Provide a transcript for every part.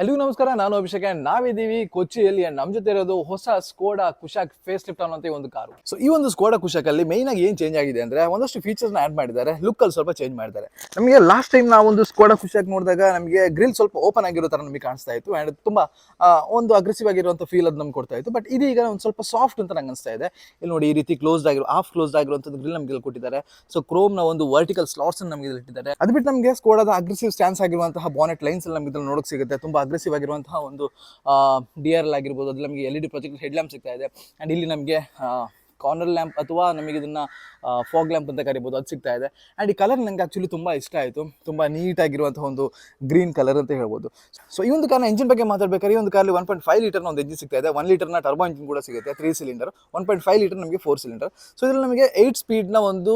ಎಲ್ರಿಗೂ ನಮಸ್ಕಾರ, ನಾನು ಅಭಿಷೇಕ್ ಅಂಡ್ ನಾವಿದ್ದೀವಿ ಕೊಚ್ಚಿಯಲ್ಲಿ ಅಂಡ್ ನಮ್ಮ ಜೊತೆ ಇರೋದು ಹೊಸ ಸ್ಕೋಡಾ ಕುಶಾಕ್ ಫೇಸ್ ಲಿಫ್ಟ್ ಈ ಒಂದು ಕಾರು. ಸೊ ಈ ಒಂದು ಸ್ಕೋಡಾ ಕುಶಾಕ್ ಅಲ್ಲಿ ಮೈನ್ ಆಗಿ ಏನು ಚೇಂಜ್ ಆಗಿದೆ ಅಂದ್ರೆ ಒಂದಷ್ಟು ಫೀಚರ್ಸ್ನ ಆಡ್ ಮಾಡಿದ್ದಾರೆ ಲುಕ್ ಅಲ್ಲಿ ಸ್ವಲ್ಪ ಚೇಂಜ್ ಮಾಡಿದ್ದಾರೆ. ನಮಗೆ ಲಾಸ್ಟ್ ಟೈಮ್ ನಾವು ಒಂದು ಸ್ಕೋಡಾ ಕುಶಾಕ್ ನೋಡಿದಾಗ ನಮಗೆ ಗ್ರಿಲ್ ಸ್ವಲ್ಪ ಓಪನ್ ಆಗಿರೋ ತರ ನಮಗೆ ಕಾಣಿಸ್ತಾ ಇತ್ತು ಅಂಡ್ ತುಂಬಾ ಒಂದು ಅಗ್ರೆಸಿವ್ ಆಗಿರುವಂತ ಫೀಲ್ ಅದು ನಮ್ಗೆ ಕೊಡ್ತಾ ಇತ್ತು. ಬಟ್ ಇದೀಗ ಒಂದು ಸ್ವಲ್ಪ ಸಾಫ್ಟ್ ಅಂತ ನಂಗೆ ಅನಿಸ್ತಾ ಇದೆ. ಇಲ್ಲಿ ನೋಡಿ ಈ ರೀತಿ ಕ್ಲೋಸ್ಡ್ ಆಗಿರೋ ಆಫ್ ಕ್ಲೋಸ್ ಆಗಿರುವಂಥದ್ದು ಗ್ರಿಲ್ ನಮಗೆ ಕೊಟ್ಟಿದ್ದಾರೆ. ಸೊ ಕ್ರೋಮ್ನ ಒಂದು ವರ್ಟಿಕಲ್ ಸ್ಲಾಟ್ಸ್ ನಮಗೆ ಇಲ್ಲಿ ಇಟ್ಟಿದ್ದಾರೆ. ಅದು ಬಿಟ್ಟು ನಮಗೆ ಸ್ಕೋಡಾದ ಅಗ್ರೆಸಿವ್ ಸ್ಟ್ಯಾನ್ಸ್ ಆಗಿರುವಂತಹ ಬಾನೆಟ್ ಲೈನ್ಸ್ ನಮಗೆ ನೋಡಕ್ ಸಿಗುತ್ತೆ. ತುಂಬಾ ಅಗ್ರೆಸಿವ್ ಆಗಿರುವಂತಹ ಒಂದು ಡಿ ಆರ್ ಎಲ್ ಆಗಿರ್ಬೋದು, ಅದು ನಮಗೆ L E D project headlamp ಸಿಗ್ತಾ ಇದೆ. ಆ್ಯಂಡ್ ಇಲ್ಲಿ ನಮಗೆ ಕಾರ್ನರ್ ಲ್ಯಾಂಪ್ ಅಥವಾ ನಮಗೆ ಇದನ್ನು ಫಾಗ್ ಲ್ಯಾಂಪ್ ಅಂತ ಕರಿಬೋದು, ಅದು ಸಿಗ್ತಾ ಇದೆ. ಆ್ಯಂಡ್ ಈ ಕಲರ್ ನನಗೆ ಆ್ಯಕ್ಚುಲಿ ತುಂಬ ಇಷ್ಟ ಆಯಿತು. ತುಂಬ ನೀಟಾಗಿರುವಂಥ ಒಂದು ಗ್ರೀನ್ ಕಲರ್ ಅಂತ ಹೇಳ್ಬೋದು. ಸೊ ಈ ಒಂದು ಕಾರಣ ಇಂಜಿನ್ ಬಗ್ಗೆ ಮಾತಾಡಬೇಕಾದ್ರೆ, ಈ ಒಂದು ಕಾರಲ್ಲಿ ಒನ್ ಪಾಯಿಂಟ್ ಫೈವ್ ಲೀಟರ್ನ ಒಂದು ಇಂಜಿನ್ ಸಿಗ್ತಾ ಇದೆ. ಒನ್ ಲೀಟರ್ನ ಟರ್ಬೋ ಇಂಜಿನ್ ಕೂಡ ಸಿಗುತ್ತೆ. Three cylinder one point five litre ನಮಗೆ ಫೋರ್ ಸಿಲಿಂಡರ್ ಸೊ ಇದರಲ್ಲಿ ನಮಗೆ ಏಯ್ಟ್ ಸ್ಪೀಡ್ನ ಒಂದು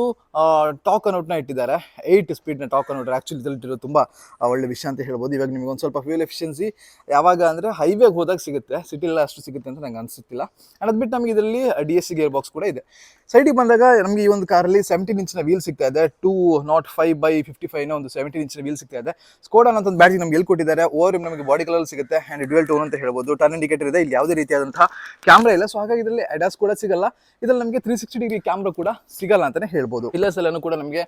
ಟಾಕ್ ಅನೌಟ್ನ ಇಟ್ಟಿದ್ದಾರೆ. ಏಯ್ಟ್ ಸ್ಪೀಡ್ನ ಟಾಕ್ ಅನೌಟ್ ಆ್ಯಕ್ಚುಲಿ ಇದರಲ್ಲಿ ತುಂಬ ಒಳ್ಳೆ ವಿಷಯ ಅಂತ ಹೇಳ್ಬೋದು. ಇವಾಗ ನಿಮಗೆ ಒಂದು ಸ್ವಲ್ಪ ಫ್ಯೂಲ್ ಎಫಿಷಿಯನ್ಸಿ ಯಾವಾಗ ಅಂದರೆ ಹೈವೇಗೆ ಹೋದಾಗ ಸಿಗುತ್ತೆ. ಸಿಟಿಲ್ಲ ಅಷ್ಟು ಸಿಗುತ್ತೆ ಅಂತ ನಂಗೆ ಅನಿಸುತ್ತಿಲ್ಲ. ಆ್ಯಂಡ್ ಅದು ಬಿಟ್ಟು ನಮಗೆ ಇದರಲ್ಲಿ D S C gear box ಕೂಡ ಇದೆ ಸೈಡಿಗೆ ಬಂದಾಗ ನಮಗೆ ಈ ಒಂದು ಕಾರಲ್ಲಿ ಸೆವೆಂಟೀನ್ ಇಂಚಿನ ವೀಲ್ ಸಿಗ್ತಾ ಇದೆ. Two not five by fifty ಫೈವ್ನ ಒಂದು ಸೆವೆಂಟೀನ್ ಇಂಚಿನ ವೀಲ್ ಸಿಗ್ತಾ ಇದೆ. ಸ್ಕೋಡನ್ ಅಂತ ಒಂದು ಬ್ಯಾಟ್ರಿ ನಮ್ಗೆ ಎಲ್ಲಿ ಕೊಟ್ಟಿದ್ದಾರೆ? ಓವರ್ ನಮಗೆ ಬಾಡಿ ಕಲರ್ ಸಿಗುತ್ತೆ. ಆ್ಯಂಡ್ ಡ್ಯುಯಲ್ ಟೋನ್ ಅಂತ ಹೇಳ್ಬೋದು. ಟರ್ನ್ ಇಂಡಿಕೇಟರ್ ಇದೆ. ಇಲ್ಲಿ ಯಾವುದೇ ರೀತಿಯಾದಂತಹ ಕ್ಯಾಮ್ರಾ ಇಲ್ಲ. ಸೊ ಹಾಗಾಗಿ ಇದರಲ್ಲಿ ಅಡ್ಯಾಸ್ ಕೂಡ ಸಿಗಲ್ಲ. ಇದರಲ್ಲಿ ನಮಗೆ ತ್ರೀ ಸಿಕ್ಸ್ಟಿ ಡಿಗ್ರಿ ಕ್ಯಾಮ್ರಾ ಕೂಡ ಸಿಗಲ್ಲ ಅಂತಾನೆ ಹೇಳ್ಬೋದು. ಪಿಲ್ಲರ್ಸ್ ಎಲ್ಲನೂ ಕೂಡ ನಮಗೆ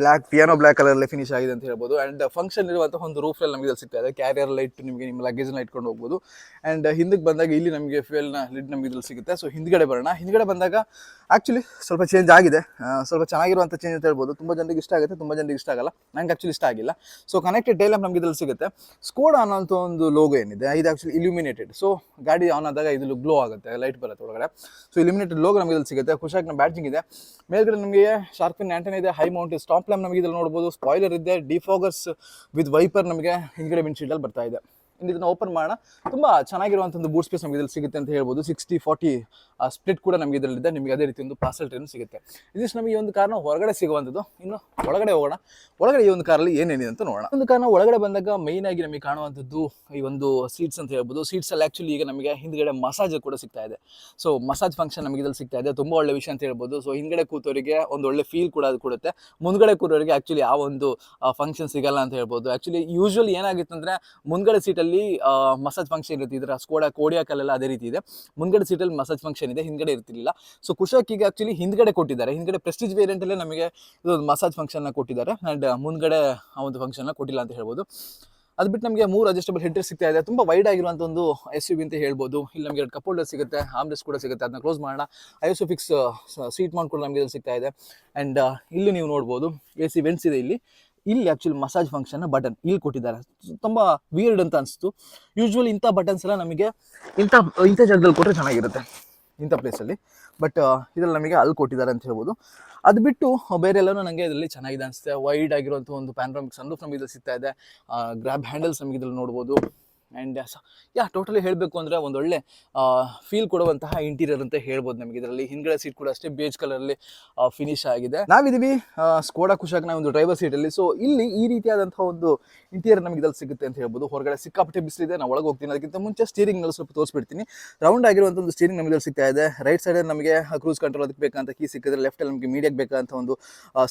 black piano black colour finish ಆಗಿದೆ ಅಂತ ಹೇಳ್ಬೋದು. ಆ್ಯಂಡ್ ಫಂಕ್ಷನ್ ಇರುವಂತಹ ಒಂದು ರೂಫ್ ಅಲ್ಲಿ ನಮಗೆ ಸಿಗ್ತಾ ಇದೆ. ಕ್ಯಾರಿಯರ್ ಲೈಟ್ ನಿಮಗೆ ನಿಮ್ಮ ಲಗೇಜ್ನ ಇಟ್ಕೊಂಡು ಹೋಗ್ಬೋದು. ಆ್ಯಂಡ್ ಹಿಂದಕ್ಕೆ ಬಂದಾಗ ಇಲ್ಲಿ ನಮಗೆ ಫ್ಯೂಯಲ್ನ ಲಿಡ್ ನಮಗೆ ಇದ್ರಲ್ಲಿ ಸಿಗುತ್ತೆ. ಸೊ ಹಿಂದ್ಗಡೆ ಬರೋಣ. ಹಿಂದ್ಗಡೆ ಬಂದಾಗ ಸ್ವಲ್ಪ ಚೇಂಜ್ ಆಗಿದೆ. ಸ್ವಲ್ಪ ಚೆನ್ನಾಗಿರುವಂಥ ಚೇಂಜ್ ಅಂತ ಹೇಳ್ಬೋದು. ತುಂಬ ಜನರಿಗೆ ಇಷ್ಟ ಆಗುತ್ತೆ, ತುಂಬ ಜನರಿಗೆ ಇಷ್ಟ ಆಗಲ್ಲ. ನಂಗೆ ಆ್ಯಕ್ಚುಲಿ ಇಷ್ಟ ಆಗಿಲ್ಲ. ಸೊ ಕನೆಕ್ಟೆಡ್ ಟೈಲ್ ನಮಗೆ ಇದ್ರಲ್ಲಿ ಸಿಗುತ್ತೆ. ಸ್ಕೋಡ್ ಅನ್ನೋಂಥ ಒಂದು ಲೋಗೋ ಏನಿದೆ, ಇದು ಆ್ಯಕ್ಚುಲಿ ಇಲ್ಯುಮಿನೇಟೆಡ್ ಸೊ ಗಾಡಿ ಆನ್ ಆದಾಗ ಇದು ಗ್ಲೋ ಆಗುತ್ತೆ ಲೈಟ್ ಬರುತ್ತೆ ಒಳಗಡೆ. ಸೊ ಇಲ್ಯುಮಿನೇಟೆಡ್ ಲೋಗೋ ನಮಗೆ ಇದ್ರಲ್ಲಿ ಸಿಗುತ್ತೆ. ಖುಷಿಯಾಗಿ ಬ್ಯಾಟಿಂಗ್ ಇದೆ. ಮೇಲ್ಗಡೆ ನಮಗೆ ಶಾರ್ಪಿನ್ ಆ್ಯಂಟನ್ ಇದೆ ಹೈ ಮೌಂಟ್ ಸ್ಟಾಪ್ ಲ್ಯಾಂಪ್ ನಮಗೆ ಇದ್ರಲ್ಲಿ ನೋಡ್ಬೋದು. ಸ್ಪಾಯ್ಲರ್ ಇದೆ ಡಿಫಾಗರ್ಸ್ ವಿತ್ ವೈಪರ್ ನಮಗೆ ಹಿಂದ್ಗಡೆ ಮಿನ್ಶೀಟಲ್ಲಿ ಬರ್ತಾ ಇದೆ. ಇದನ್ನ ಓಪನ್ ಮಾಡೋಣ. ತುಂಬಾ ಚೆನ್ನಾಗಿರುವಂಥ ಒಂದು ಬೂಟ್ ಸ್ಪೇಸ್ ನಮಗೆ ಇದ್ರಲ್ಲಿ ಸಿಗುತ್ತೆ ಅಂತ ಹೇಳ್ಬೋದು. ಸಿಕ್ಸ್ಟಿ ಫಾರ್ಟಿ ಸ್ಪ್ಲಿಟ್ ಕೂಡ ನಮಗೆ ಇದರಲ್ಲಿದೆ. ನಿಮಗೆ ಅದೇ ರೀತಿ ಒಂದು ಪಾರ್ಸಲ್ ಟ್ರೈನ್ ಸಿಗುತ್ತೆ. ಇದಿಷ್ಟು ನಮಗೆ ಒಂದು ಕಾರಣ ಹೊರಗಡೆ ಸಿಗುವಂಥದ್ದು ಇನ್ನು ಒಳಗಡೆ ಹೋಗೋಣ. ಒಳಗಡೆ ಈ ಒಂದು ಕಾರಲ್ಲಿ ಏನೇನಿದೆ ಅಂತ ನೋಡೋಣ. ಒಂದು ಕಾರಣ ಒಳಗಡೆ ಬಂದಾಗ ಮೈನ್ ಆಗಿ ನಮಗೆ ಕಾಣುವಂಥದ್ದು ಈ ಒಂದು ಸೀಟ್ಸ್ ಅಂತ ಹೇಳ್ಬೋದು. ಸೀಟ್ಸ್ ಅಲ್ಲಿ ಆಕ್ಚುಲಿ ಈಗ ನಮಗೆ ಹಿಂದ್ಗಡೆ ಮಸಾಜ್ ಕೂಡ ಸಿಗ್ತಾ ಇದೆ. ಸೊ ಮಸಾಜ್ ಫಂಕ್ಷನ್ ನಮಗೆ ಇದ್ರಲ್ಲಿ ಸಿಗ್ತಾ ಇದೆ. ತುಂಬಾ ಒಳ್ಳೆ ವಿಷಯ ಅಂತ ಹೇಳ್ಬೋದು. ಸೊ ಹಿಂದ್ಗಡೆ ಕೂತವರಿಗೆ ಒಂದು ಒಳ್ಳೆ ಫೀಲ್ ಕೂಡ ಅದು ಕೊಡುತ್ತೆ. ಮುಂದ್ಗಡೆ ಕೂರೋರಿಗೆ ಆಕ್ಚುಲಿ ಆ ಒಂದು ಫಂಕ್ಷನ್ ಸಿಗಲ್ಲ ಅಂತ ಹೇಳ್ಬೋದು. ಆಕ್ಚುಲಿ ಯೂಶ್ವಲಿ ಏನಾಗಿತ್ತು ಅಂದ್ರೆ ಮುಂದ್ಗಡೆ ಸೀಟಲ್ಲಿ ಮಸಾಜ್ ಫಂಕ್ಷನ್ ಇರುತ್ತೆ. ಇದರ ಸ್ಕೋಡಾ ಕೋಡಿಯಾಕಲ್ಲೆಲ್ಲ ಅದೇ ರೀತಿ ಇದೆ. ಮುಂದ್ಗಡೆ ಸೀಟಲ್ಲಿ ಮಸಾಜ್ ಫಂಕ್ಷನ್ ಇದೆ. ಹಿಂದ್ಗಡೆ ಇರ್ತಿರ್ಲಿಲ್ಲ. ಸೊ ಕುಶಾಕಿಗೆ ಆ್ಯಕ್ಚುಲಿ ಹಿಂದ್ಗಡೆ ಕೊಟ್ಟಿದ್ದಾರೆ. ಹಿಂದ್ಗಡೆ ಪ್ರೆಸ್ಟೀಜ್ ವೇರಿಯಂಟಲ್ಲೇ ನಮಗೆ ಇದೊಂದು ಮಸಾಜ್ ಫಂಕ್ಷನ್ನ ಕೊಟ್ಟಿದ್ದಾರೆ. ಆ್ಯಂಡ್ ಮುಂದ್ಗಡೆ ಆ ಒಂದು ಫಂಕ್ಷನ್ನ ಕೊಟ್ಟಿಲ್ಲ ಅಂತ ಹೇಳ್ಬೋದು. ಅದು ಬಿಟ್ಟು ನಮಗೆ ಮೂರು ಅಡ್ಜಸ್ಟಬಲ್ ಹೆಡ್ರೆಸ್ ಸಿಗ್ತಾ ಇದೆ. ತುಂಬ ವೈಡ್ ಆಗಿರುವಂಥ ಒಂದು ಎಸ್ ಯು ಬಿ ಅಂತ ಹೇಳ್ಬೋದು. ಇಲ್ಲಿ ನಮಗೆ ಎರಡು ಕಪೋಲ್ಡರ್ ಸಿಗುತ್ತೆ ಆಮ್ರೆಸ್ ಕೂಡ ಸಿಗುತ್ತೆ. ಅದನ್ನ ಕ್ಲೋಸ್ ಮಾಡೋಣ. ಐಸೋಫಿಕ್ಸ್ ಸೀಟ್ ಮೌಂಟ್ ಕೂಡ ನಮಗೆ ಸಿಗ್ತಾ ಇದೆ. ಆ್ಯಂಡ್ ಇಲ್ಲಿ ನೀವು ನೋಡ್ಬೋದು, ಎ ಸಿ ವೆಂಟ್ಸ್ ಇದೆ ಇಲ್ಲಿ. ಇಲ್ಲಿ ಆ್ಯಕ್ಚುಲಿ ಮಸಾಜ್ ಫಂಕ್ಷನ್ ಬಟನ್ ಇಲ್ಲಿ ಕೊಟ್ಟಿದ್ದಾರೆ. ತುಂಬ ವಿಯರ್ಡ್ ಅಂತ ಅನಿಸ್ತು. ಯೂಶ್ವಲಿ ಇಂಥ ಬಟನ್ಸ್ ಎಲ್ಲ ನಮಗೆ ಇಂಥ ಇಂಥ ಜಾಗದಲ್ಲಿ ಕೊಟ್ಟರೆ ಚೆನ್ನಾಗಿರುತ್ತೆ. ಇಂಥ ಪ್ಲೇಸಲ್ಲಿ ಬಟ್ ಇದ್ರಲ್ಲಿ ನಮಗೆ ಅಲ್ಲಿ ಕೊಟ್ಟಿದ್ದಾರೆ ಅಂತ ಹೇಳ್ಬೋದು. ಅದು ಬಿಟ್ಟು ಬೇರೆ ಎಲ್ಲನೂ ನನಗೆ ಇದರಲ್ಲಿ ಚೆನ್ನಾಗಿದೆ ಅನಿಸುತ್ತೆ. ವೈಡ್ ಆಗಿರುವಂಥ ಒಂದು ಪ್ಯಾನ್ರಾಮಿಕ್ ಸನ್ರೂಫ್ ನಮಗೆ ಸಿಗ್ತಾ ಇದೆ. ಗ್ರ್ಯಾಬ್ ಹ್ಯಾಂಡಲ್ಸ್ ನಮಗೆ ಇದ್ರಲ್ಲಿ ನೋಡ್ಬೋದು. ಆ್ಯಂಡ್ ಯಾ ಟೋಟಲಿ ಹೇಳಬೇಕು ಅಂದರೆ ಒಂದೊಳ್ಳೆ ಫೀಲ್ ಕೊಡುವಂತಹ ಇಂಟೀರಿಯರ್ ಅಂತ ಹೇಳ್ಬೋದು ನಮಗೆ ಇದರಲ್ಲಿ. ಹಿಂದ್ಗಡೆ ಸೀಟ್ ಕೂಡ ಅಷ್ಟೇ ಬೇಜ್ ಕಲರಲ್ಲಿ ಫಿನಿಶ್ ಆಗಿದೆ. ನಾವಿದ್ದೀವಿ ಸ್ಕೋಡಾ ನಾವು ಒಂದು ಡ್ರೈವರ್ ಸೀಟಲ್ಲಿ ಸೊ ಇಲ್ಲಿ ಈ ರೀತಿಯಾದಂಥ ಒಂದು ಇಂಟೀರಿಯರ್ ನಮಗೆ ಇದರಲ್ಲಿ ಸಿಗುತ್ತೆ ಅಂತ ಹೇಳ್ಬೋದು. ಹೊರಗಡೆ ಸಿಕ್ಕಾಪಟ್ಟೆ ಬಿಸಿಲಿದೆ, ನಾವು ಒಳಗೆ ಹೋಗ್ತೀನಿ. ಅದಕ್ಕಿಂತ ಮುಂಚೆ ಸ್ಟೀರಿಂಗ್ನಲ್ಲಿ ಸ್ವಲ್ಪ ತೋರಿಸ್ಬಿಡ್ತೀನಿ. ರೌಂಡ್ ಆಗಿರುವಂಥ ಒಂದು ಸ್ಟೀರಿಂಗ್ ನಮಗೆ ಸಿಗ್ತಾ ಇದೆ. ರೈಟ್ ಸೈಡಲ್ಲಿ ನಮಗೆ ಕ್ರೂಸ್ ಕಂಟ್ರೋಲ್ ಅದಕ್ಕೆ ಬೇಕಂತ ಕೀ ಸಿಕ್ಕಿದ್ರೆ ಲೆಫ್ಟಲ್ಲಿ ನಮಗೆ ಮೀಡಿಯಾಗೆ ಬೇಕಂತ ಒಂದು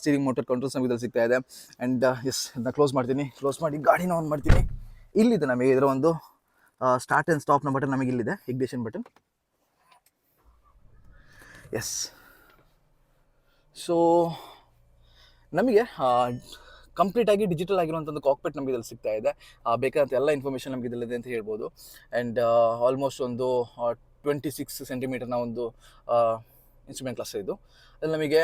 ಸ್ಟೀರಿಂಗ್ ಮೋಟರ್ ಕಂಟ್ರೋಲ್ಸ್ ನಮಗೆ ಇದ್ರಲ್ಲಿ ಸಿಗ್ತಾ ಇದೆ. ಆ್ಯಂಡ್ ಎಸ್ ಇದನ್ನ ಕ್ಲೋಸ್ ಮಾಡ್ತೀನಿ. ಕ್ಲೋಸ್ ಮಾಡಿ ಗಾಡಿನ ಆನ್ ಮಾಡ್ತೀನಿ. ಇಲ್ಲಿದೆ ನಮಗೆ ಇದರ ಒಂದು ಸ್ಟಾರ್ಟ್ ಆ್ಯಂಡ್ ಸ್ಟಾಪ್ನ ಬಟನ್ ನಮಗೆ ಇಲ್ಲಿದೆ ಇಗ್ನಿಷನ್ ಬಟನ್ ಎಸ್ ಸೊ ನಮಗೆ ಕಂಪ್ಲೀಟಾಗಿ ಡಿಜಿಟಲ್ ಆಗಿರುವಂಥ ಕಾಕ್ಪೆಟ್ ನಮಗೆ ಇದರಲ್ಲಿ ಸಿಗ್ತಾ ಇದೆ. ಬೇಕಾದಂಥ ಎಲ್ಲ ಇನ್ಫಾರ್ಮೇಷನ್ ನಮಗೆ ಇದರಲ್ಲಿದೆ ಅಂತ ಹೇಳ್ಬೋದು. ಆ್ಯಂಡ್ ಆಲ್ಮೋಸ್ಟ್ ಒಂದು ಟ್ವೆಂಟಿ ಸಿಕ್ಸ್ ಸೆಂಟಿಮೀಟರ್ನ ಒಂದು ಇನ್ಸ್ಟ್ರೂಮೆಂಟ್ ಕ್ಲಾಸ್ ಇದು ಅಲ್ಲಿ ನಮಗೆ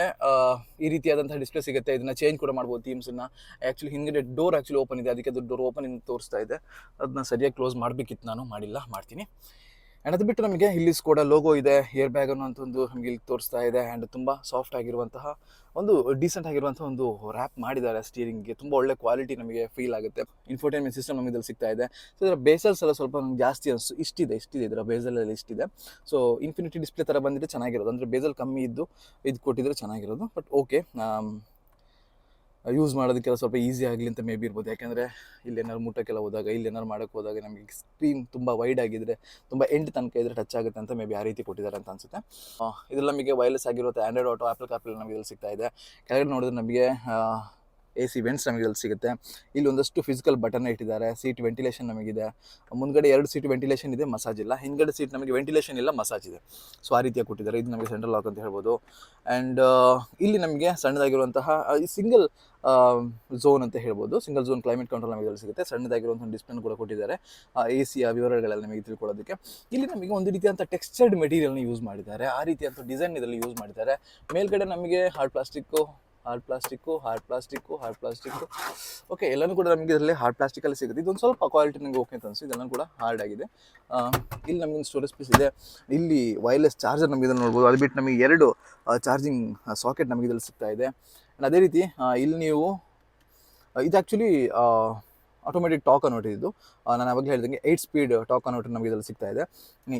ಈ ರೀತಿಯಾದಂಥ ಡಿಸ್ಪ್ಲೇ ಸಿಗುತ್ತೆ. ಇದನ್ನ ಚೇಂಜ್ ಕೂಡ ಮಾಡ್ಬೋದು ಥೀಮ್ಸನ್ನ ಆ್ಯಕ್ಚುಲಿ ಹಿಂದಿನ ಡೋರ್ ಆ್ಯಕ್ಚುಲಿ ಓಪನ್ ಇದೆ. ಅದಕ್ಕೆ ಅದು ಡೋರ್ ಓಪನ್ ತೋರಿಸ್ತಾ ಇದೆ. ಅದನ್ನ ಸರಿಯಾಗಿ ಕ್ಲೋಸ್ ಮಾಡಬೇಕಿತ್ತು ನಾನು. ಮಾಡಿಲ್ಲ. ಮಾಡ್ತೀನಿ. ಆ್ಯಂಡ್ ಅದು ಬಿಟ್ಟು ನಮಗೆ ಇಲ್ಲಿ ಕೂಡ ಲೋಗೋ ಇದೆ ಏರ್ ಬ್ಯಾಗ್ ಒಂದು ನಮಗೆ ಇಲ್ಲಿ ತೋರಿಸ್ತಾ ಇದೆ. ಆ್ಯಂಡ್ ತುಂಬ ಸಾಫ್ಟ್ ಆಗಿರುವಂತಹ ಒಂದು ಡೀಸೆಂಟ್ ಆಗಿರುವಂಥ ಒಂದು ರ್ಯಾಪ್ ಮಾಡಿದ್ದಾರೆ ಸ್ಟೀರಿಂಗ್ಗೆ ತುಂಬ ಒಳ್ಳೆ ಕ್ವಾಲಿಟಿ ನಮಗೆ ಫೀಲ್ ಆಗುತ್ತೆ. ಇನ್ಫೋಟೈನ್ಮೆಂಟ್ ಸಿಸ್ಟಮ್ ನಮಗೆ ಇದ್ರಲ್ಲಿ ಸಿಗ್ತಾ ಇದೆ. ಸೊ ಇದರ ಬೇಸಲ್ಸ್ ಎಲ್ಲ ಸ್ವಲ್ಪ ನಮ್ಗೆ ಜಾಸ್ತಿ ಅನಿಸ್ತು ಇಷ್ಟಿದೆ ಇಷ್ಟಿದೆ ಇದರ ಬೇಸಲಲ್ಲಿ ಇಷ್ಟಿದೆ. ಸೊ ಇನ್ಫಿನಿಟಿ ಡಿಸ್ಪ್ಲೇ ಥರ ಬಂದಿದ್ರೆ ಚೆನ್ನಾಗಿರೋದು. ಅಂದರೆ ಬೇಸಲ್ ಕಮ್ಮಿ ಇದ್ದು ಇದು ಕೊಟ್ಟಿದ್ರೆ ಚೆನ್ನಾಗಿರೋದು. ಬಟ್ ಓಕೆ ಯೂಸ್ ಮಾಡೋದಕ್ಕೆಲ್ಲ ಸ್ವಲ್ಪ ಈಸಿ ಆಗಲಿ ಅಂತ ಮೇ ಬಿ ಇರ್ಬೋದು. ಯಾಕೆಂದರೆ ಇಲ್ಲಿ ಏನಾದ್ರು ಮುಟ್ಟಕ್ಕೆಲ್ಲ ಹೋದಾಗ, ಇಲ್ಲಿ ಏನಾದ್ರು ಮಾಡೋಕ್ಕೆ ಹೋದಾಗ ನಮಗೆ ಸ್ಕ್ರೀನ್ ತುಂಬ ವೈಡ್ ಆಗಿದ್ರೆ, ತುಂಬ ಎಂಡ್ ತನಕ ಇದ್ರೆ ಟಚ್ ಆಗುತ್ತೆ ಅಂತ ಮೇ ಬಿ ಆ ರೀತಿ ಕೊಟ್ಟಿದ್ದಾರೆ ಅಂತ ಅನಿಸುತ್ತೆ. ಇದೆಲ್ಲ ನಮಗೆ ವೈರ್ಲೆಸ್ ಆಗಿರುತ್ತೆ ಆಂಡ್ರಾಯ್ಡ್ ಆಟೋ ಆ್ಯಪಲ್ ಕಾಪಲ್ ನಮಗೆ ಇಲ್ಲಿ ಸಿಗ್ತಾ ಇದೆ. ಕೆಳಗಡೆ ನೋಡಿದ್ರೆ ನಮಗೆ ಎ ಸಿ ವೆಂಟ್ಸ್ ನಮಗೆ ಇಲ್ಲಿ ಸಿಗುತ್ತೆ. ಇಲ್ಲಿ ಒಂದಷ್ಟು ಫಿಸಿಕಲ್ ಬಟನ್ ಇಟ್ಟಿದ್ದಾರೆ. ಸೀಟ್ ವೆಂಟಿಲೇಷನ್ ನಮಗಿದೆ. ಮುಂದ್ಗಡೆ ಎರಡು ಸೀಟ್ ವೆಂಟಿಲೇಷನ್ ಇದೆ ಮಸಾಜ್ ಇಲ್ಲ. ಹಿಂದ್ಗಡೆ ಸೀಟ್ ನಮಗೆ ವೆಂಟಿಲೇಷನ್ ಇಲ್ಲ ಮಸಾಜ್ ಇದೆ. ಸೊ ಆ ರೀತಿಯಾಗಿ ಕೊಟ್ಟಿದ್ದಾರೆ. ಇದು ನಮಗೆ ಸೆಂಟ್ರಲ್ ಲಾಕ್ ಅಂತ ಹೇಳ್ಬೋದು. ಆ್ಯಂಡ್ ಇಲ್ಲಿ ನಮಗೆ ಸಣ್ಣದಾಗಿರುವಂತಹ ಸಿಂಗಲ್ ಝೋನ್ ಅಂತ ಹೇಳ್ಬೋದು. ಸಿಂಗಲ್ ಝೋನ್ ಕ್ಲೈಮೇಟ್ ಕಂಟ್ರೋಲ್ ನಮಗೆ ಸಿಗುತ್ತೆ. ಸಣ್ಣದಾಗಿರುವಂಥ ಡಿಸ್ಪ್ಲೇನ್ ಕೂಡ ಕೊಟ್ಟಿದ್ದಾರೆ. ಎ ಸಿಯ ವಿವರಗಳೆಲ್ಲ ನಮಗೆ ತಿಳ್ಕೊಳ್ಳೋದಕ್ಕೆ. ಇಲ್ಲಿ ನಮಗೆ ಒಂದು ರೀತಿಯಂಥ ಟೆಕ್ಸ್ಚರ್ಡ್ ಮೆಟೀರಿಯಲ್ನ ಯೂಸ್ ಮಾಡಿದ್ದಾರೆ. ಆ ರೀತಿಯಂಥ ಡಿಸೈನ್ ಇದರಲ್ಲಿ ಯೂಸ್ ಮಾಡಿದ್ದಾರೆ. ಮೇಲ್ಗಡೆ ನಮಗೆ hard plastic hard plastic hard plastic hard plastic. Okay ಎಲ್ಲನೂ ಕೂಡ ನಮಗೆ ಇದರಲ್ಲಿ ಹಾರ್ಡ್ ಪ್ಲಾಸ್ಟಿಕಲ್ಲಿ ಸಿಗುತ್ತೆ. ಇದೊಂದು ಸ್ವಲ್ಪ ಕ್ವಾಲಿಟಿ ನನಗೆ ಓಕೆ ಅಂತ ಅನಿಸ್ತು ಇದೆಲ್ಲ ಕೂಡ ಹಾರ್ಡ್ ಆಗಿದೆ. ಇಲ್ಲಿ ನಮಗೆ ಸ್ಟೋರೇಜ್ ಪೀಸ್ ಇದೆ. ಇಲ್ಲಿ ವೈರ್ಲೆಸ್ ಚಾರ್ಜರ್ ನಮಗೆ ಇದನ್ನು ನೋಡ್ಬೋದು. ಅದು ಬಿಟ್ಟು ನಮಗೆ ಎರಡು ಚಾರ್ಜಿಂಗ್ ಸಾಕೆಟ್ ನಮಗೆ ಇದರಲ್ಲಿ ಸಿಗ್ತಾ ಇದೆ. ಅದೇ ರೀತಿ ಇಲ್ಲಿ ನೀವು ಇದು ಆ್ಯಕ್ಚುಲಿ ಆಟೋಮೆಟಿಕ್ ಟಾಕ್ ಅನ್ವರ್ಟ್ ಇದ್ದು ನಾನು ಅವಾಗ ಹೇಳಿದಂಗೆ ಏಯ್ಟ್ ಸ್ಪೀಡ್ ಟಾಕ್ ಅನ್ವರ್ಟ್ ನಮಗೆ ಇದರಲ್ಲಿ ಸಿಗ್ತಾ ಇದೆ.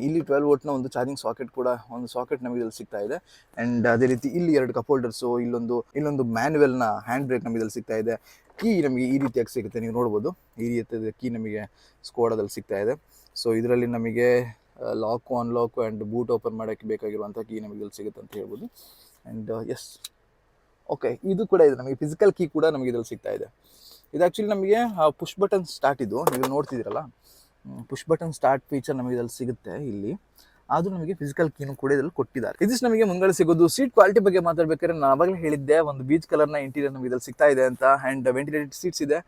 ಇಲ್ಲಿ ಟ್ವೆಲ್ ವೋಟ್ನ ಒಂದು ಚಾರ್ಜಿಂಗ್ ಸಾಕೆಟ್ ಕೂಡ, ಒಂದು ಸಾಕೆಟ್ ನಮಗೆ ಇದರಲ್ಲಿ ಸಿಗ್ತಾ ಇದೆ. ಆ್ಯಂಡ್ ಅದೇ ರೀತಿ ಇಲ್ಲಿ ಎರಡು ಕಪ್ ಹೋಲ್ಡರ್ಸು ಇಲ್ಲೊಂದು ಇಲ್ಲೊಂದು ಮ್ಯಾನ್ಯುವಲ್ನ ಹ್ಯಾಂಡ್ ಬ್ರೇಕ್ ನಮಗೆ ಇದರಲ್ಲಿ ಸಿಗ್ತಾ ಇದೆ. ಕೀ ನಮಗೆ ಈ ರೀತಿಯಾಗಿ ಸಿಗುತ್ತೆ, ನೀವು ನೋಡ್ಬೋದು. ಈ ರೀತಿಯ ಕೀ ನಮಗೆ ಸ್ಕೋಡದಲ್ಲಿ ಸಿಗ್ತಾ ಇದೆ. ಸೊ ಇದರಲ್ಲಿ ನಮಗೆ lock unlock and boot open ಮಾಡೋಕ್ಕೆ ಬೇಕಾಗಿರುವಂಥ ಕೀ ನಮಗೆ ಇಲ್ಲಿ ಸಿಗುತ್ತೆ ಅಂತ ಹೇಳ್ಬೋದು. ಆ್ಯಂಡ್ ಎಸ್ ಓಕೆ ಇದು ಕೂಡ ಇದೆ. ನಮಗೆ ಫಿಸಿಕಲ್ ಕೀ ಕೂಡ ನಮಗೆ ಇದರಲ್ಲಿ ಸಿಗ್ತಾ ಇದೆ. ಇದು ಆ್ಯಕ್ಚುಲಿ ನಮಗೆ ಪುಷ್ ಬಟನ್ ಸ್ಟಾರ್ಟ್ ಇದು. ನೀವು ನೋಡ್ತಿದ್ದೀರಲ್ಲ? ಪುಷ್ ಬಟನ್ ಸ್ಟಾರ್ಟ್ ಫೀಚರ್ ನಮಗೆ ಇದರಲ್ಲಿ ಸಿಗುತ್ತೆ ಇಲ್ಲಿ. ಆದರೂ ನಮಗೆ ಫಿಸಿಕಲ್ ಕೀನು ಕೂಡ ಇದರಲ್ಲಿ ಕೊಟ್ಟಿದ್ದಾರೆ. ಇದಿಷ್ಟು ನಮಗೆ ಮುಂಗಡೆ ಸಿಗೋದು ಸೀಟ್ ಕ್ವಾಲಿಟಿ ಬಗ್ಗೆ ಮಾತಾಡ್ಬೇಕಾದ್ರೆ ನಾನು ಆವಾಗಲೇ ಹೇಳಿದ್ದೆ, ಒಂದು ಬೀಚ್ ಕಲರ್ನ ಇಂಟೀರಿಯರ್ ನಮಗೆ ಇದರಲ್ಲಿ ಸಿಗ್ತಾ ಇದೆ ಅಂತ ಆ್ಯಂಡ್ ವೆಂಟಿಲೇಟೆಡ್ ಸೀಟ್ಸ್ ಇದೆ.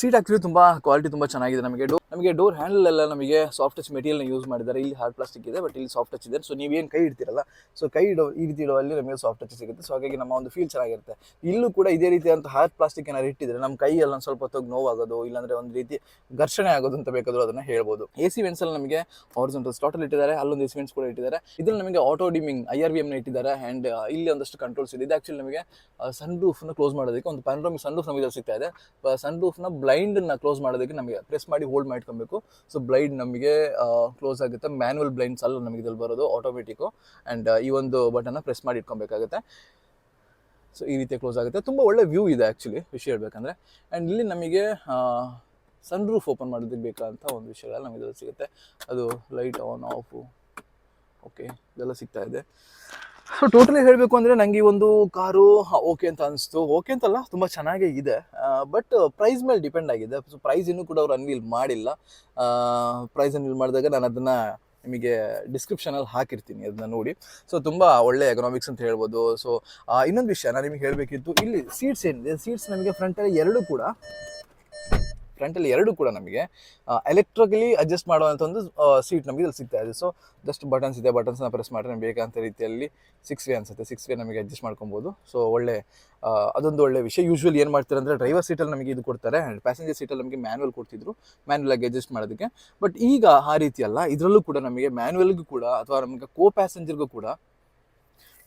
ಸೀಟ್ ಆ್ಯಕ್ಚುಲಿ ತುಂಬ ಕ್ವಾಲಿಟಿ ತುಂಬ ಚೆನ್ನಾಗಿದೆ ನಮಗೆ. ನಮಗೆ ಡೋರ್ ಹ್ಯಾಂಡಲ್ ಎಲ್ಲ ನಮಗೆ ಸಾಫ್ಟ್ ಟಚ್ ಮೆಟೀರಿಯಲ್ನ ಯೂಸ್ ಮಾಡಿದ್ದಾರೆ. ಇಲ್ಲಿ ಹಾರ್ಡ್ ಪ್ಲಾಸ್ಟಿಕ್ ಇದೆ ಬಟ್ ಇಲ್ಲಿ ಸಾಫ್ಟ್ ಟಚ್ ಇದೆ. ಸೊ ನೀವೇನು ಕೈ ಇಡ್ತೀರಲ್ಲ ಸೊ ಕೈ ಇಡೋ, ಈ ರೀತಿ ಅಲ್ಲಿ ನಮಗೆ ಸಾಫ್ಟ್ ಟಚ್ ಸಿಗುತ್ತೆ. ಸೊ ಹಾಗಾಗಿ ನಮ್ಮ ಒಂದು ಫೀಲ್ ಚೆನ್ನಾಗಿರುತ್ತೆ. ಇಲ್ಲೂ ಕೂಡ ಇದೇ ರೀತಿಯಂತ ಹಾರ್ಡ್ ಪ್ಲಾಸ್ಟಿಕ್ ಏನಾದ್ರು ಇಟ್ಟಿದ್ರೆ ನಮ್ಮ ಕೈಯಲ್ಲಿ ಒಂದು ಸ್ವಲ್ಪ ಹೊತ್ತು ನೋವಾಗೋದು, ಇಲ್ಲಾಂದ್ರೆ ಒಂದು ರೀತಿ ಘರ್ಷಣೆ ಆಗೋದು ಅಂತ ಬೇಕಾದರೂ ಅದನ್ನ ಹೇಳ್ಬೋದು. ಎ ಸಿ ವೆಂಟ್ಸಲ್ಲಿ ನಮಗೆ ಹಾರಿಸೆಂಟಲ್ ಸ್ಲಾಟಲ್ಲಿ ಇಟ್ಟಿದ್ದಾರೆ, ಅಲ್ಲೊಂದು ಎ ಕೂಡ ಇಟ್ಟಿದ್ದಾರೆ. ಇದ್ರಲ್ಲಿ ನಮಗೆ auto dimming I R V ಎಮ್ನ ಇಟ್ಟಿದ್ದಾರೆ ಆ್ಯಂಡ್ ಇಲ್ಲಿ ಒಂದಷ್ಟು ಕಂಟ್ರೋಲ್ಸ್ ಇದೆ. ಇದು ಆ್ಯಕ್ಚುಲಿ ನಮಗೆ ಸನ್ ರೂಫ್ನ ಕ್ಲೋಸ್ ಮಾಡೋದಕ್ಕೆ ಒಂದು ಪ್ಯಾನ್ರೋಮಿಕ್ ಸನ್ ರೂಫ್ ನಮಗೆ ಸಿಗ್ತಾ ಇದೆ. ಸನ್ ರೂಫ್ನ ಬ್ಲೈಂಡನ್ನು ಕ್ಲೋಸ್ ಮಾಡೋದಕ್ಕೆ ನಮಗೆ ಪ್ರೆಸ್ ಮಾಡಿ ಹೋಲ್ಡ್ ಮಾಡ್ಕೊಬೇಕು. ಸೊ ಬ್ಲೈಂಡ್ ನಮಗೆ ಕ್ಲೋಸ್ ಆಗುತ್ತೆ. ಮ್ಯಾನ್ಯಲ್ ಬ್ಲೈಂಡ್ಸ್ ಅಲ್ಲ ನಮಗೆ ಇದ್ರಲ್ಲಿ ಬರೋದು ಆಟೋಮೆಟಿಕ್ಕು ಆ್ಯಂಡ್ ಈ ಒಂದು ಬಟನ್ನ ಪ್ರೆಸ್ ಮಾಡಿ ಇಟ್ಕೊಬೇಕಾಗುತ್ತೆ. ಸೊ ಈ ರೀತಿ ಕ್ಲೋಸ್ ಆಗುತ್ತೆ. ತುಂಬ ಒಳ್ಳೆ ವ್ಯೂ ಇದೆ ಆ್ಯಕ್ಚುಲಿ ವಿಷಯ ಹೇಳ್ಬೇಕಂದ್ರೆ. ಆ್ಯಂಡ್ ಇಲ್ಲಿ ನಮಗೆ ಸನ್ ರೂಫ್ ಓಪನ್ ಮಾಡೋದಕ್ಕೆ ಬೇಕಾದಂಥ ಒಂದು ವಿಷಯಗಳು ನಮಗೆ ಸಿಗುತ್ತೆ. ಅದು ಲೈಟ್ ಆನ್ ಆಫು ಓಕೆ ಇದೆಲ್ಲ ಸಿಗ್ತಾ ಇದೆ. ಸೊ ಟೋಟಲಿ ಹೇಳಬೇಕು ಅಂದರೆ ನನಗೆ ಒಂದು ಕಾರು ಓಕೆ ಅಂತ ಅನಿಸ್ತು. ಓಕೆ ಅಂತಲ್ಲ, ತುಂಬ ಚೆನ್ನಾಗೇ ಇದೆ. ಬಟ್ ಪ್ರೈಸ್ ಮೇಲೆ ಡಿಪೆಂಡ್ ಆಗಿದೆ. ಸೊ ಪ್ರೈಸ್ ಇನ್ನೂ ಕೂಡ ಅವ್ರು ಅನ್ವೀಲ್ ಮಾಡಿಲ್ಲ. ಪ್ರೈಸ್ ಅನ್ವೀಲ್ ಮಾಡಿದಾಗ ನಾನು ಅದನ್ನು ನಿಮಗೆ ಡಿಸ್ಕ್ರಿಪ್ಷನಲ್ಲಿ ಹಾಕಿರ್ತೀನಿ, ಅದನ್ನ ನೋಡಿ. ಸೊ ತುಂಬ ಒಳ್ಳೆ ಎಕನಾಮಿಕ್ಸ್ ಅಂತ ಹೇಳ್ಬೋದು. ಸೊ ಇನ್ನೊಂದು ವಿಷಯ ನಾನು ನಿಮಗೆ ಹೇಳಬೇಕಿತ್ತು. ಇಲ್ಲಿ ಸೀಟ್ಸ್ ಏನಿದೆ? ಸೀಟ್ಸ್ ನಮಗೆ ಫ್ರಂಟಲ್ಲಿ ಎರಡು ಕೂಡ. ಫ್ರಂಟಲ್ಲಿ ಎರಡು ಕೂಡ ನಮಗೆ ಎಲೆಕ್ಟ್ರಿಕಲಿ ಅಡ್ಜಸ್ಟ್ ಮಾಡುವಂಥ ಒಂದು ಸೀಟ್ ನಮಗೆ ಇಲ್ಲಿ ಸಿಗ್ತಾ ಇದೆ. ಸೊ ಜಸ್ಟ್ ಬಟನ್ಸ್ ಇದೆ ಬಟನ್ಸ್ನ ಪ್ರೆಸ್ ಮಾಡಿದ್ರೆ ಬೇಕಂತ ರೀತಿಯಲ್ಲಿ ಸಿಕ್ಸ್ ವೇ ಅನ್ಸುತ್ತೆ. ಸಿಕ್ಸ್ ವೇ ನಮಗೆ ಅಡ್ಜಸ್ಟ್ ಮಾಡ್ಕೊಬೋದು. ಸೊ ಒಳ್ಳೆ ಅದೊಂದು ಒಳ್ಳೆ ವಿಷಯ. ಯೂಶ್ವಲಿ ಏನು ಮಾಡ್ತಾರೆ ಅಂದರೆ ಡ್ರೈವರ್ ಸೀಟಲ್ಲಿ ನಮಗೆ ಇದು ಕೊಡ್ತಾರೆ. ಆ್ಯಂಡ್ ಪ್ಯಾಸೆಂಜರ್ ಸೀಟಲ್ಲಿ ನಮಗೆ ಮ್ಯಾನ್ಯಲ್ ಕೊಡ್ತಿದ್ರು. ಮ್ಯಾನ್ಯಲ್ ಆಗಿ ಅಡ್ಜಸ್ಟ್ ಮಾಡೋದಕ್ಕೆ. ಬಟ್ ಈಗ ಆ ರೀತಿ ಅಲ್ಲ. ಇದರಲ್ಲೂ ಕೂಡ ನಮಗೆ ಮ್ಯಾನ್ಯಲ್ಗೂ ಕೂಡ ಅಥವಾ ನಮಗೆ ಕೋ ಪ್ಯಾಸೆಂಜರ್ಗೂ ಕೂಡ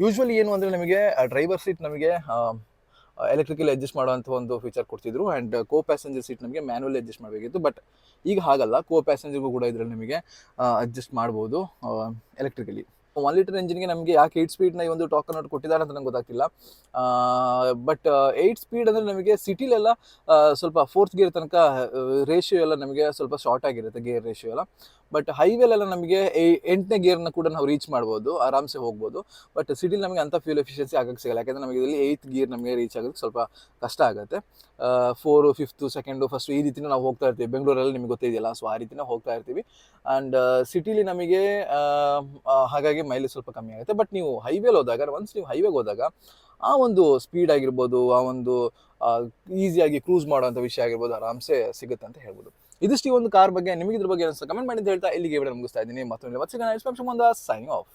ಯೂಶ್ವಲಿ ಏನು ಅಂದರೆ ನಮಗೆ ಡ್ರೈವರ್ ಸೀಟ್ ನಮಗೆ ಎಲೆಕ್ಟ್ರಿಕಲ್ ಅಡ್ಜಸ್ಟ್ ಮಾಡುವಂಥ ಒಂದು ಫೀಚರ್ ಕೊಡ್ತಿದ್ರು. ಆ್ಯಂಡ್ ಕೋ ಪ್ಯಾಸೆಂಜರ್ ಸೀಟ್ ನಮಗೆ ಮ್ಯಾನ್ಯಲ್ ಅಡ್ಜಸ್ಟ್ ಮಾಡಬೇಕಿತ್ತು. ಬಟ್ ಈಗ ಹಾಗಲ್ಲ. ಕೋ ಪ್ಯಾಸೆಂಜರ್ಗೂ ಕೂಡ ಇದರಲ್ಲಿ ನಿಮಗೆ ಅಡ್ಜಸ್ಟ್ ಮಾಡ್ಬೋದು ಎಲೆಕ್ಟ್ರಿಕಲಿ ಒನ್ ಲೀಟರ್ ಇಂಜಿನ್ಗೆ ನಮಗೆ ಯಾಕೆ ಏಯ್ಟ್ ಸ್ಪೀಡ್ನ ಈ ಒಂದು ಟಾಕನ್ ಔಟ್ ಕೊಟ್ಟಿದ್ದಾರೆ ಅಂತ ನಂಗೆ ಗೊತ್ತಾಗ್ತಿಲ್ಲ. ಬಟ್ ಏಯ್ಟ್ ಸ್ಪೀಡ್ ಅಂದರೆ ನಮಗೆ ಸಿಟಿಲೆಲ್ಲ ಸ್ವಲ್ಪ ಫೋರ್ತ್ ಗೇರ್ ತನಕ ರೇಷಿಯೋ ಎಲ್ಲ ನಮಗೆ ಸ್ವಲ್ಪ ಶಾರ್ಟ್ ಆಗಿರುತ್ತೆ ಗೇರ್ ರೇಷಿಯೋ ಎಲ್ಲ. ಬಟ್ ಹೈವೇಲೆಲ್ಲ ನಮಗೆ ಎಂಟನೇ ಗೇರ್ನ ಕೂಡ ನಾವು ರೀಚ್ ಮಾಡ್ಬೋದು, ಆರಾಮ್ಸೆ ಹೋಗ್ಬೋದು. ಬಟ್ ಸಿಟಿಲಿ ನಮಗೆ ಅಂಥ ಫ್ಯೂಲ್ ಎಫಿಷಿಯನ್ಸಿ ಆಗಕ್ಕೆ ಸಿಗಲ್ಲ. ಯಾಕಂದರೆ ನಮಗೆ ಇದರಲ್ಲಿ ಏಯ್ತ್ ಗೇರ್ ನಮಗೆ ರೀಚ್ ಆಗೋದಕ್ಕೆ ಸ್ವಲ್ಪ ಕಷ್ಟ ಆಗುತ್ತೆ. ಫೋರು ಫಿಫ್ತು ಸೆಕೆಂಡು ಫಸ್ಟು ಈ ರೀತಿನ ನಾವು ಹೋಗ್ತಾ ಇರ್ತೀವಿ. ಬೆಂಗಳೂರಲ್ಲಿ ನಿಮಗೆ ಗೊತ್ತಿದೆಯಲ್ಲ ಸೊ ಆ ರೀತಿನ ಹೋಗ್ತಾ ಇರ್ತೀವಿ. ಆ್ಯಂಡ್ ಸಿಟಿಲಿ ನಮಗೆ ಹಾಗಾಗಿ ಮೈಲೇಜ್ ಸ್ವಲ್ಪ ಕಮ್ಮಿ ಆಗುತ್ತೆ. ಬಟ್ ನೀವು ಹೈವೇಲಿ ಹೋದಾಗ ಒನ್ಸ್ ನೀವು ಹೈವೇಗೆ ಹೋದಾಗ, ಆ ಒಂದು ಸ್ಪೀಡ್ ಆಗಿರ್ಬೋದು, ಆ ಒಂದು ಈಸಿಯಾಗಿ ಕ್ರೂಸ್ ಮಾಡುವಂಥ ವಿಷಯ ಆಗಿರ್ಬೋದು, ಆರಾಮ್ಸೆ ಸಿಗುತ್ತೆ ಅಂತ ಹೇಳ್ಬೋದು. ಇದಿಷ್ಟು ಈ ಒಂದು ಕಾರ್ ಬಗ್ಗೆ ನಿಮಗೆ ಇದ್ರ ಬಗ್ಗೆ ಕಮೆಂಟ್ ಮಾಡಿ ಹೇಳ್ತಾ ಇಲ್ಲಿಗೆ ವಿಡಿಯೋ ಮುಗಿಸ್ತಾ ಇದ್ದೀನಿ. ಮತ್ತೊಂದು ಸೈನಿಂಗ್ ಆಫ್